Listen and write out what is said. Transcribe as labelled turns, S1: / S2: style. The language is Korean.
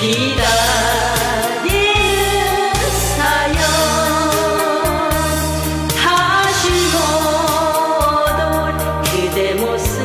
S1: 기다리는 사연 다시 그대 모습